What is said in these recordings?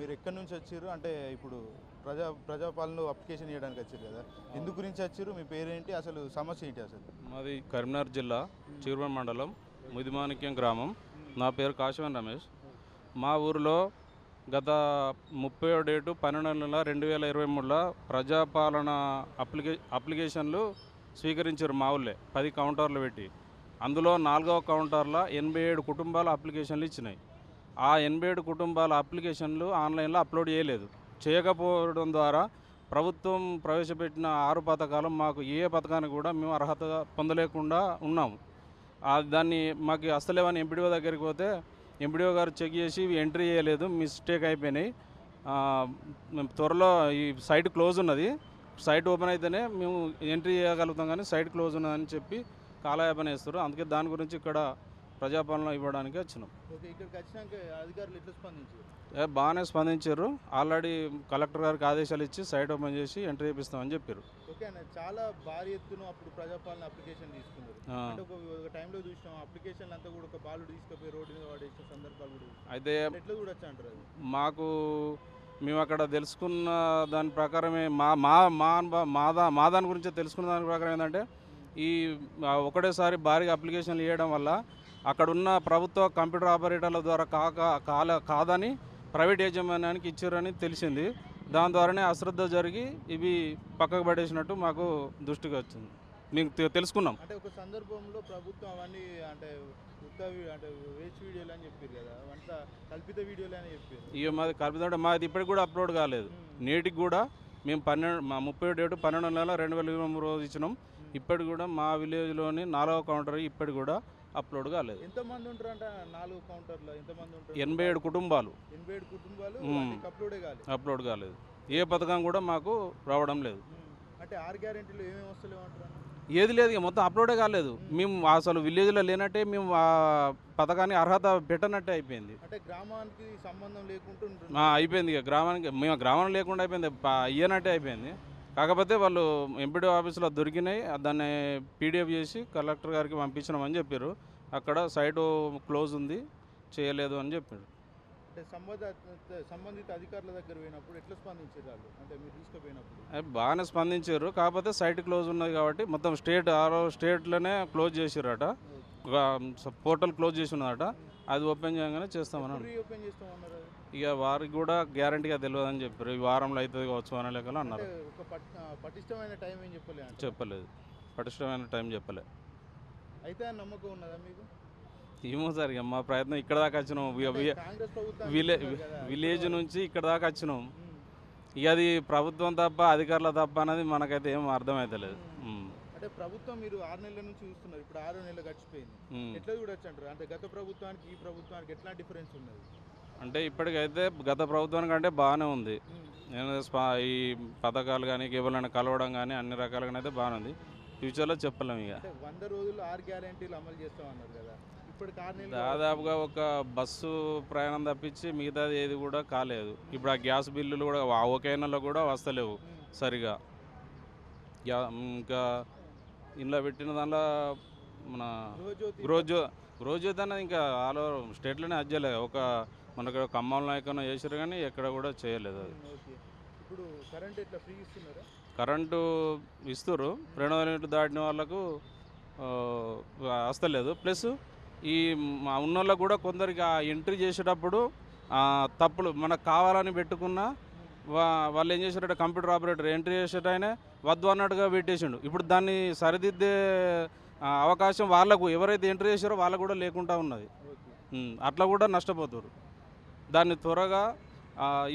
మీరు ఎక్కడి నుంచి వచ్చారు? అంటే ఇప్పుడు ప్రజా ప్రజాపాలన అప్లికేషన్ చేయడానికి వచ్చారు కదా. ఎందుకు గురించి వచ్చారు? మీ పేరేంటి? అసలు సమస్య ఏంటి అసలు? మాది కరీంనగర్ జిల్లా చిరువన్ మండలం ముదిమాణిక్యం గ్రామం. నా పేరు కాశవన్ రమేష్. మా ఊరిలో గత ముప్పై డేటు పన్నెండు నెలల రెండు వేల ఇరవై మూడులో ప్రజాపాలన అప్లికే అప్లికేషన్లు స్వీకరించారు మా ఊళ్ళే. పది కౌంటర్లు పెట్టి. అందులో నాలుగవ కౌంటర్లో ఎనభై ఏడు కుటుంబాల అప్లికేషన్లు ఇచ్చినాయి. ఆ ఎనభై ఏడు కుటుంబాల అప్లికేషన్లు ఆన్లైన్లో అప్లోడ్ చేయలేదు. చేయకపోవడం ద్వారా ప్రభుత్వం ప్రవేశపెట్టిన ఆరు పథకాలు మాకు ఏ పథకానికి కూడా మేము అర్హత పొందలేకుండా ఉన్నాము. దాన్ని మాకు అస్తలేవని ఎంపీడీఓ దగ్గరికి పోతే ఎంపీడీఓ గారు చెక్ చేసి ఇవి ఎంట్రీ చేయలేదు మిస్టేక్ అయిపోయినాయి. త్వరలో ఈ సైట్ క్లోజ్ ఉన్నది. సైట్ ఓపెన్ అయితేనే మేము ఎంట్రీ చేయగలుగుతాం కానీ సైట్ క్లోజ్ ఉన్నదని చెప్పి కాలయాపన చేస్తారు అందుకే దాని గురించి ఇక్కడ ప్రజాపాలన ఇవ్వడానికి వచ్చినాం. ఓకే ఇక్కడికి వచ్చినాక అధికారులు ఎట్లా స్పందించారు? ఏ, బాగానే స్పందించారు. ఆల్రెడీ కలెక్టర్ గారికి ఆదేశాలు ఇచ్చి సైట్ ఓపెన్ చేసి ఎంట్రీ చేపిస్తామని చెప్పారు. చాలా భారీ ఎత్తున అప్పుడు ప్రజాపాలన అప్లికేషన్ తీసుకున్నారు. ఒక టైంలో చూసినాం అప్లికేషన్లు అంతా కూడా ఒక బాలుడు తీసుకుపోయి రోడ్డు మీద పడేసిన సందర్భాలు కూడా. అయితే అంటే ఎట్లా చూడొచ్చు అంటారు అది? మాకు మేము అక్కడ తెలుసుకున్న దాని ప్రకారమే మా మా మా మా దాని గురించి తెలుసుకున్న దాని ప్రకారం ఏంటంటే ఈ ఒకటేసారి భారీగా అప్లికేషన్లు ఇవ్వడం వల్ల అక్కడున్న ప్రభుత్వ కంప్యూటర్ ఆపరేటర్ల ద్వారా కాక కాల కాదని ప్రైవేట్ యాజమాన్యానికి ఇచ్చారని తెలిసింది. దాని ద్వారానే అశ్రద్ధ జరిగి ఇవి పక్కకు పడేసినట్టు మాకు దృష్టికి వచ్చింది. మేము తెలుసుకున్నాం. అంటే ఒక సందర్భంలో ప్రభుత్వం అవన్నీ అంటే ఉత్త అంటే వేస్ట్ వీడియోలు అని చెప్పారు కదా అవంతా కల్పిత వీడియోలు అని చెప్పారు. ఇక మాది కలుపుతుంటే మాది ఇప్పటికి కూడా అప్లోడ్ కాలేదు. నేటికి కూడా మేము పన్నెండు మా ముప్పై డేటు పన్నెండు నెలల రెండు వేల ఇరవై మూడు రోజు ఇచ్చినాం. ఇప్పటికి కూడా మా విలేజ్లోని నాలుగవ కౌంటర్ ఇప్పటికి కూడా అప్లోడ్ కాలేదు. ఎంతమంది ఉంటారు అంటే నాలుగు కౌంటర్లో ఎంతమంది ఉంటారు? ఎనభై ఏడు కుటుంబాలు. ఎనభై ఏడు కుటుంబాలు అప్లోడే కాలేదు. అప్లోడ్ కాలేదు. ఏ పథకం కూడా మాకు రావడం లేదు. అంటే ఆరు గ్యారెంటీలు ఏమేమి వస్తలేవు అంటారు? ఏది లేదు ఇక మొత్తం అప్లోడే కాలేదు. మేము. అసలు విలేజ్లో లేనట్టే మేము ఆ పథకాన్ని అర్హత పెట్టనట్టే అయిపోయింది. అంటే గ్రామానికి సంబంధం లేకుండా అయిపోయింది ఇక. గ్రామానికి మేము గ్రామం లేకుండా అయిపోయింది. అయ్యనట్టే అయిపోయింది. కాకపోతే వాళ్ళు ఎంపీడీ ఆఫీస్లో దొరికినాయి దాన్ని పీడిఎఫ్ చేసి కలెక్టర్ గారికి పంపించినామని చెప్పారు. అక్కడ సైటు క్లోజ్ ఉంది చేయలేదు అని చెప్పారు. సంబంధిత అధికారుల దగ్గర పోయినప్పుడు ఎట్లా స్పందించారు వాళ్ళు? అంటే మీరు తీసుకుపోయినప్పుడు? బాగానే స్పందించారు కాకపోతే సైట్ క్లోజ్ ఉన్నది కాబట్టి మొత్తం స్టేట్ ఆరో స్టేట్లోనే క్లోజ్ చేసిరట పోర్టల్ క్లోజ్ చేసి ఉన్నదట అది ఓపెన్ చేయగానే చేస్తామని? ఇక వారికి కూడా గ్యారంటీగా తెలియదని చెప్పారు. ఈ వారంలో అవుతుంది కావచ్చు అనే లెక్కలు అన్నారు. పటిష్టమైన టైం ఏం చెప్పలేదు. పటిష్టమైన టైం చెప్పలే. అయితే ఆ నమ్మకం ఉన్నదా మీకు? ఏమో సార్ ఇక మా ప్రయత్నం ఇక్కడ దాకా వచ్చినాం. విలేజ్ నుంచి ఇక్కడ దాకా వచ్చినాం. ఇక అది ప్రభుత్వం తప్ప అధికారుల తప్ప అనేది మనకైతే ఏం అర్థమవుతలేదు ప్రభుత్వం మీరు ఆరు నెలల నుంచి చూస్తున్నారు. ఇప్పుడు ఆరు నెలలు గడిచిపోయింది. ఎట్లా చూడొచ్చు అంటారు అంటే గత ప్రభుత్వానికి ఈ ప్రభుత్వానికి ఎట్లా డిఫరెన్స్ ఉన్నది? అంటే ఇప్పటికైతే గత ప్రభుత్వానికంటే బాగానే ఉంది. నేను ఈ పథకాలు కానీ కేవలం కలవడం కానీ అన్ని రకాలుగా అయితే బాగానే ఉంది. ఫ్యూచర్లో చెప్పలేము ఇక. అంటే వంద రోజులు ఆరు గ్యారెంటీలు అమలు చేస్తామన్నారు కదా. దాదాపుగా ఒక బస్సు ప్రయాణం తప్పించి మిగతాది ఏది కూడా కాలేదు. ఇప్పుడు ఆ గ్యాస్ బిల్లులు కూడా ఆ ఒకే నెలలో కూడా వస్తలేవు. సరిగా. ఇంకా ఇంట్లో పెట్టిన దానిలో మన గృహజ్యో గృహజ్యోతి అనేది ఇంకా ఆల్ ఓవర్ స్టేట్లోనే అజ్జలే ఒక మనకు ఖమ్మంలో ఎక్కడో చేసారు కానీ ఎక్కడ కూడా చేయలేదు అది. ఇప్పుడు కరెంట్ ఫ్రీ ఇస్తున్నారా? కరెంటు ఇస్తారు రెండు వందల యూనిట్లు దాటిన వాళ్ళకు వస్తలేదు. ప్లస్ ఈ మా ఉన్నోళ్ళకు కూడా కొందరికి ఆ ఎంట్రీ చేసేటప్పుడు తప్పులు మనకు కావాలని పెట్టుకున్న వాళ్ళు ఏం చేశారంటే కంప్యూటర్ ఆపరేటర్ ఎంట్రీ చేసేటైనా వద్దు అన్నట్టుగా పెట్టేసిండు. ఇప్పుడు దాన్ని సరిదిద్దే అవకాశం వాళ్ళకు ఎవరైతే ఎంట్రీ చేశారో వాళ్ళకు కూడా లేకుండా ఉన్నది. అట్లా కూడా నష్టపోతారు. దాన్ని త్వరగా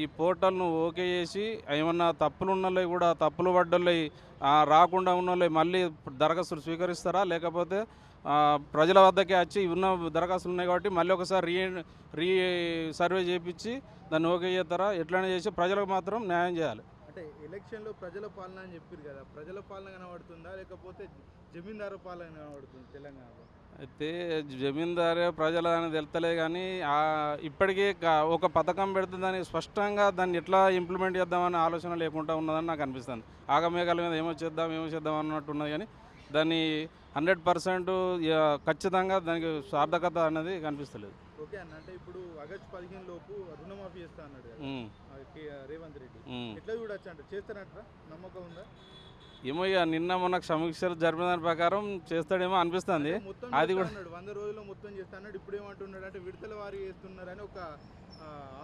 ఈ పోర్టల్ను ఓకే చేసి ఏమన్నా తప్పులు ఉన్నోళ్ళవి కూడా తప్పులు పడ్డోళ్ళవి రాకుండా ఉన్నోళ్ళవి మళ్ళీ దరఖాస్తులు స్వీకరిస్తారా? లేకపోతే ప్రజల వద్దకే వచ్చి ఉన్న దరఖాస్తులు ఉన్నాయి కాబట్టి మళ్ళీ ఒకసారి రీ రీ సర్వే చేయించి దాన్ని ఓకే చేస్తారా? ఎట్లనే చేసి ప్రజలకు మాత్రం న్యాయం చేయాలి. అంటే ఎలక్షన్లో ప్రజల పాలన అని చెప్పారు కదా ప్రజల పాలన కనబడుతుందా? లేకపోతే జమీందారు పాలన కనబడుతుంది తెలంగాణలో? అయితే జమీందారే ప్రజల అని తెలుతలే కానీ ఇప్పటికీ ఒక పథకం పెడితే దాన్ని స్పష్టంగా దాన్ని ఎట్లా ఇంప్లిమెంట్ చేద్దామనే ఆలోచన లేకుండా ఉన్నదని నాకు అనిపిస్తుంది. ఆగమేఘాల మీద ఏమో చేద్దాం ఏమో చేద్దాం అన్నట్టు ఉన్నది కానీ దాన్ని హండ్రెడ్ పర్సెంట్ ఖచ్చితంగా దానికి సార్థకత అనేది కనిపిస్తలేదు. ఓకే అన్న అంటే ఇప్పుడు ఆగస్టు పదిహేను లోపు రుణమాఫీ చేస్తా అన్నాడు రేవంత్ రెడ్డి. ఎట్లా చూడొచ్చు అంటే? చేస్తారంటారా? నమ్మకం ఉందా? ఏమో ఇక నిన్న మొన్న సమీక్షలు జరిపిన దాని ప్రకారం చేస్తాడేమో అనిపిస్తుంది. అది కూడా- వంద రోజుల్లో మొత్తం చేస్తా అన్నాడు ఇప్పుడు ఏమంటున్నాడు అంటే విడతల వారి చేస్తున్నారని ఒక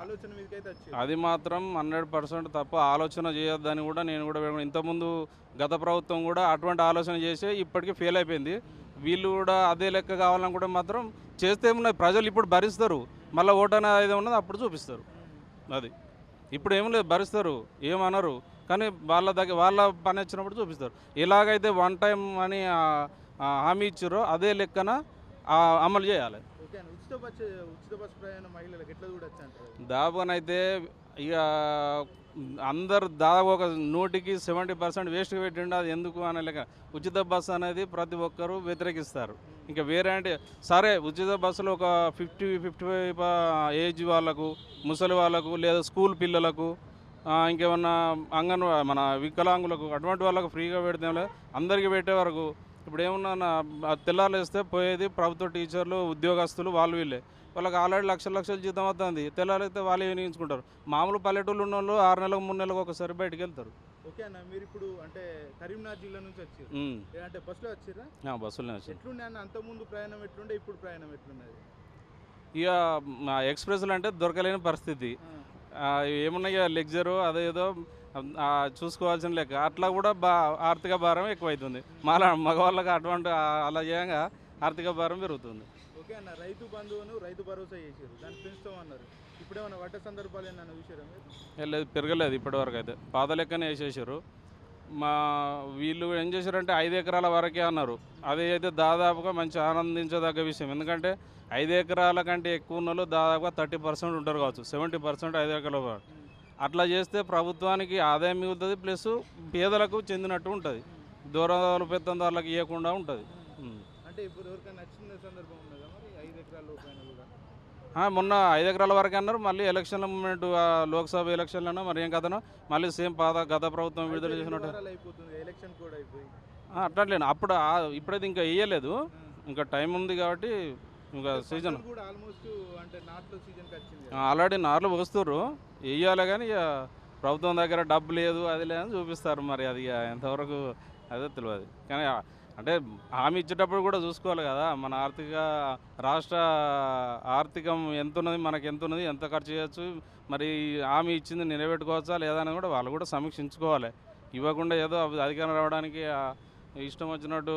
ఆలోచన మీదకి అయితే వచ్చింది అది మాత్రం హండ్రెడ్ పర్సెంట్ తప్ప. ఆలోచన చేయొద్దని కూడా నేను కూడా. ఇంతకుముందు గత ప్రభుత్వం కూడా అటువంటి ఆలోచన చేసి ఇప్పటికీ ఫెయిల్ అయిపోయింది. వీళ్ళు కూడా అదే లెక్క కావాలని కూడా మాత్రం చేస్తే ఏమున్నది? ప్రజలు ఇప్పుడు భరిస్తారు. మళ్ళీ ఓటు అనేది ఏదో ఉన్నది అప్పుడు చూపిస్తారు. అది. ఇప్పుడు ఏం లేదు భరిస్తారు. ఏమనరు? కానీ వాళ్ళ దగ్గర వాళ్ళ పని వచ్చినప్పుడు చూపిస్తారు. ఎలాగైతే వన్ టైం అని హామీ ఇచ్చారో అదే లెక్కన అమలు చేయాలి. దాదాపునైతే ఇక అందరు దాదాపు ఒక నూటికి సెవెంటీ పర్సెంట్ వేస్ట్ పెట్టిండు. అది ఎందుకు అనే లెక్క. ఉచిత బస్సు అనేది ప్రతి ఒక్కరూ వ్యతిరేకిస్తారు. ఇంకా వేరే అంటే సరే ఉచిత బస్సులో ఒక ఫిఫ్టీ ఫిఫ్టీ ఫైవ్ ఏజ్ వాళ్ళకు ముసలి వాళ్ళకు లేదా స్కూల్ పిల్లలకు ఇంకేమన్నా అంగన్ మన వికలాంగులకు అటువంటి వాళ్ళకు ఫ్రీగా పెడితే. అందరికీ పెట్టే వరకు ఇప్పుడు ఏమన్నా తెల్లారులు వేస్తే పోయేది ప్రభుత్వ టీచర్లు ఉద్యోగస్తులు వాళ్ళు వీళ్ళే. వాళ్ళకి ఆల్రెడీ లక్షల లక్షల జీతం వస్తుంది. తెల్లారైతే వాళ్ళే వినియోగించుకుంటారు మామూలు పల్లెటూళ్ళు ఉన్న వాళ్ళు ఆరు నెలలకు మూడు నెలలకు ఒకసారి బయటికి వెళ్తారు. ఓకే అన్న మీరు ఇప్పుడు అంటే కరీంనగర్ జిల్లా నుంచి వచ్చారు. అంటే బస్సులో వచ్చిర్రా ఆ, బస్సులోనే వచ్చింది ఎట్లుండే అన్న? అంతకుముందు ప్రయాణం ఎట్లుండే? ఇప్పుడు ప్రయాణం ఎట్లున్నది? ఇక మా ఎక్స్ప్రెస్లు అంటే దొరకలేని పరిస్థితి. ఏమున్నాయి లెక్చరు అదేదో చూసుకోవాల్సిన లెక్క. అట్లా కూడా బా ఆర్థిక భారం ఎక్కువైతుంది. మళ్ళా మగవాళ్ళకి అటువంటి అలా చేయంగా ఆర్థిక భారం పెరుగుతుంది. ఓకే అన్న రైతు బంధువును రైతు భరోసా చేసారు దాన్ని పెంచుతామన్నారు ఇప్పుడు ఏమన్నా వడ్డ సందర్భాలు ఏమన్నా చూసారా లేదు పెరగలేదు ఇప్పటివరకు అయితే. పాత లెక్కనే వేసేసారు. మా వీళ్ళు ఏం చేశారంటే ఐదు ఎకరాల వరకే అన్నారు. అది అయితే దాదాపుగా మంచి ఆనందించదగ్గ విషయం. ఎందుకంటే ఐదు ఎకరాల కంటే ఎక్కువ ఉన్న వాళ్ళు దాదాపుగా థర్టీ పర్సెంట్ ఉంటారు కావచ్చు. సెవెంటీ పర్సెంట్ ఐదు ఎకరాల వరకు. అట్లా చేస్తే ప్రభుత్వానికి ఆదాయం మిగులుతుంది ప్లస్ పేదలకు చెందినట్టు ఉంటుంది. దూరాలు పెత్తందారులకు ఇవ్వకుండా ఉంటుంది. అంటే ఇప్పుడు ఎవరికైనా నచ్చిన సందర్భం ఉన్నదా మరి? ఐదు ఎకరాల మొన్న ఐదు ఎకరాల వరకు అన్నారు. మళ్ళీ ఎలక్షన్ల మూమెంట్ లోక్సభ ఎలక్షన్లను మరి ఏం కథనో మళ్ళీ సేమ్ పాత గత ప్రభుత్వం విడుదల చేసినట్టు. అట్లట్లేను అప్పుడు ఇప్పుడైతే ఇంకా వేయలేదు ఇంకా టైం ఉంది కాబట్టి ఇంకా సీజన్. ఆల్రెడీ నార్లు వస్తుర్రు వేయాలి కానీ ఇక ప్రభుత్వం దగ్గర డబ్బు లేదు అది లేదని చూపిస్తారు మరి అది ఎంతవరకు అదే తెలియదు కానీ అంటే హామీ ఇచ్చేటప్పుడు కూడా చూసుకోవాలి కదా. మన ఆర్థిక రాష్ట్ర ఆర్థికం ఎంత ఉన్నది మనకు ఎంత ఉన్నది ఎంత ఖర్చు చేయొచ్చు మరి హామీ ఇచ్చింది నిలబెట్టుకోవచ్చా లేదా అని కూడా వాళ్ళు కూడా సమీక్షించుకోవాలి. ఇవ్వకుండా ఏదో అధికారం రావడానికి ఇష్టం వచ్చినట్టు